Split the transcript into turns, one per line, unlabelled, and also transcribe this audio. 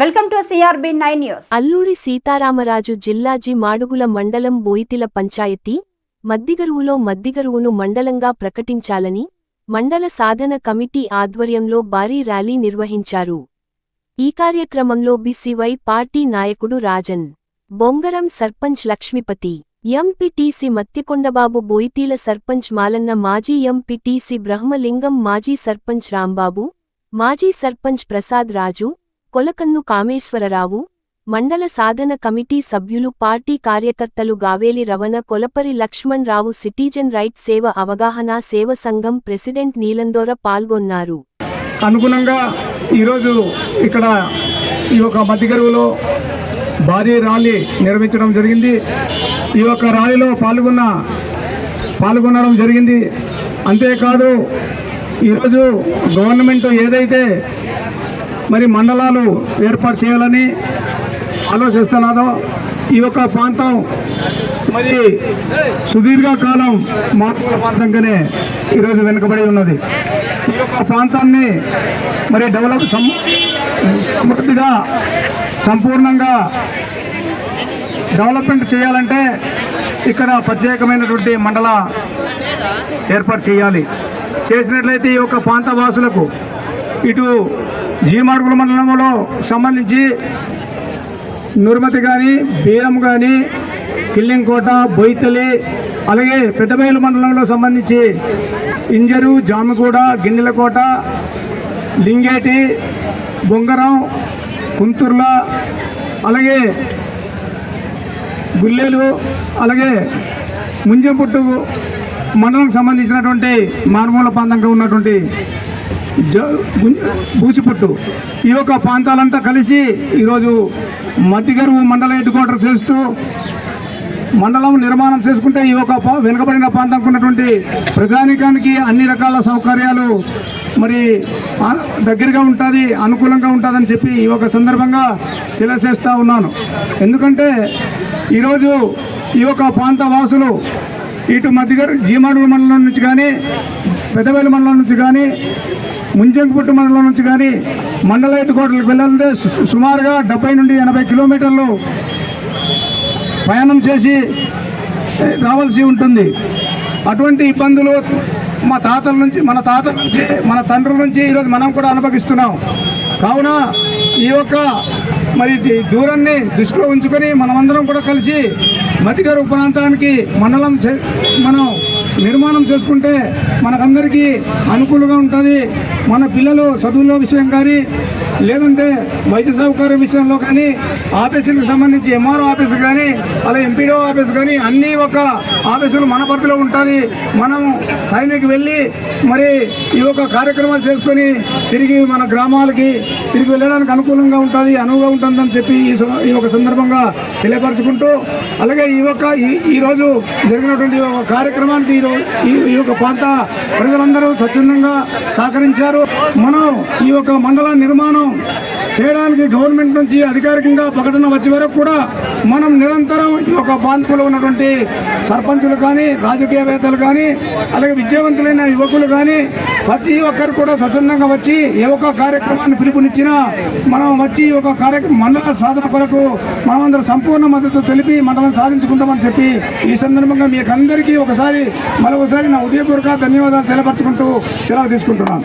Welcome to CRB nine news.
Alluri Sitaramaraju జిల్లా G Madugula మండలం బోయితిల పంచాయతీ మద్దిగరువులో మద్దిగరువును మండలంగా ప్రకటించాలని మండల సాధన కమిటీ ఆధ్వర్యంలో భారీ ర్యాలీ నిర్వహించారు. ఈ కార్యక్రమంలో బిసివై పార్టీ నాయకుడు రాజన్ బొంగరం సర్పంచ్ లక్ష్మీపతి ఎంపీటీసీ మత్తికొండబాబు బోయితీల సర్పంచ్ మాలన్న మాజీ ఎంపీటీసీ బ్రహ్మలింగం మాజీ సర్పంచ్ రాంబాబు మాజీ సర్పంచ్ ప్రసాద్ రాజు కొలకన్ను కామేశ్వరరావు మండల సాధన కమిటీ సభ్యులు పార్టీ కార్యకర్తలు గావేలి రవణ కొలపరి లక్ష్మణ్ రావు సిటిజన్ రైట్ సేవ అవగాహన సేవ సంఘం ప్రెసిడెంట్ నీలందోర పాల్గొన్నారు.
అనుగుణంగా ఈరోజు ఇక్కడ ఈ యొక్క మధ్యగరువులో భారీ ర్యాలీ నిర్వహించడం జరిగింది. ఈ యొక్క ర్యాలీలో పాల్గొన్న పాల్గొనడం జరిగింది. అంతేకాదు ఈరోజు గవర్నమెంట్ ఏదైతే మరి మండలాలు ఏర్పాటు చేయాలని ఆలోచిస్తున్నాదో ఈ యొక్క ప్రాంతం మరి సుదీర్ఘకాలం మారుమూల ప్రాంతంగానే ఈరోజు వెనుకబడి ఉన్నది. ఈ యొక్క ప్రాంతాన్ని మరి డెవలప్ సమృద్ధిగా సంపూర్ణంగా డెవలప్మెంట్ చేయాలంటే ఇక్కడ ప్రత్యేకమైనటువంటి మండల ఏర్పాటు చేయాలి. చేసినట్లయితే ఈ యొక్క ప్రాంత వాసులకు ఇటు జీమాడుగుల మండలంలో సంబంధించి నుర్మతి కానీ బీరం కానీ కిల్లింకోట బొయితలి అలాగే పెద్దబయలు మండలంలో సంబంధించి ఇంజరు జామిగూడ గిన్నెలకోట లింగేటి బొంగరం కుంతుర్ల అలాగే గుల్లెలు అలాగే ముంజంపుట్టు మండలం సంబంధించినటువంటి మారుమూల ప్రాంతంగా ఉన్నటువంటి బూచిపుట్టు. ఈ యొక్క ప్రాంతాలంతా కలిసి ఈరోజు మధ్యగరువు మండల హెడ్ క్వార్టర్ చేస్తూ మండలం నిర్మాణం చేసుకుంటే ఈ యొక్క పా- వెనుకబడిన ప్రాంతానికి ఉన్నటువంటి ప్రజానికానికి అన్ని రకాల సౌకర్యాలు మరి దగ్గరగా ఉంటుంది అనుకూలంగా ఉంటుందని చెప్పి ఈ ఒక సందర్భంగా తెలియజేస్తూ ఉన్నాను. ఎందుకంటే ఈరోజు ఈ యొక్క ప్రాంత వాసులు ఇటు మధ్యగారు జీమాడు మండలం నుంచి కానీ పెద్దవేలు మండలం నుంచి కానీ ముంజంకుపుట్టు మండలం నుంచి కానీ మండల హెడ్ వెళ్ళాలంటే సు- సుమారుగా డెబ్బై నుండి ఎనభై కిలోమీటర్లు ప్రయాణం చేసి రావాల్సి ఉంటుంది. అటువంటి ఇబ్బందులు మా తాతల నుంచి మన తాతల నుంచి మన తండ్రుల నుంచి ఈరోజు మనం కూడా అనుభవిస్తున్నాం. కావున ఈ యొక్క మరి దూరాన్ని దృష్టిలో ఉంచుకొని మనమందరం కూడా కలిసి మతిగారు ప్రాంతానికి మండలం చే- మనం నిర్మాణం చేసుకుంటే మనకందరికీ అనుకూలంగా ఉంటుంది. మన పిల్లలు చదువుల విషయం కానీ లేదంటే వైద్య సౌకర్యం విషయంలో కానీ ఆఫీసులకు సంబంధించి ఎంఆర్ఓ ఆఫీస్ కానీ అలా ఎంపీడో ఆఫీస్ కానీ అన్నీ ఒక ఆఫీసులు మన పరిధిలో ఉంటుంది మనం టైంకి వెళ్ళి మరి ఈ యొక్క కార్యక్రమాలు చేసుకొని తిరిగి మన గ్రామాలకి తిరిగి వెళ్ళడానికి అనుకూలంగా ఉంటుంది అనువుగా ఉంటుందని చెప్పి ఈ స- ఈ ఒక సందర్భంగా తెలియపరచుకుంటూ అలాగే ఈ యొక్క ఈ- ఈరోజు జరిగినటువంటి ఒక కార్యక్రమానికి ఈరోజు ఈ ఈ యొక్క ప్రాంత ప్రజలందరూ స్వచ్ఛందంగా సహకరించారు. మనం ఈ యొక్క మండల నిర్మాణం చేయడానికి గవర్నమెంట్ నుంచి అధికారికంగా ప్రకటన వచ్చే వరకు కూడా మనం నిరంతరం ఈ యొక్క ప్రాంతంలో ఉన్నటువంటి సర్పంచులు కానీ రాజకీయవేత్తలు కానీ అలాగే విద్యావంతులైన యువకులు కానీ ప్రతి ఒక్కరు కూడా స్వచ్ఛందంగా వచ్చి ఏ ఒక్క కార్యక్రమాన్ని పిలుపునిచ్చినా మనం వచ్చి ఈ ఒక కార్యక్రమం మండల సాధన కొరకు మనమందరం సంపూర్ణ మద్దతు తెలిపి మండలం సాధించుకుందామని చెప్పి ఈ సందర్భంగా మీకు అందరికీ ఒకసారి మరొకసారి నా ఉదయపూర్వక ధన్యవాదాలు తెలపరచుకుంటూ సెలవు తీసుకుంటున్నాను.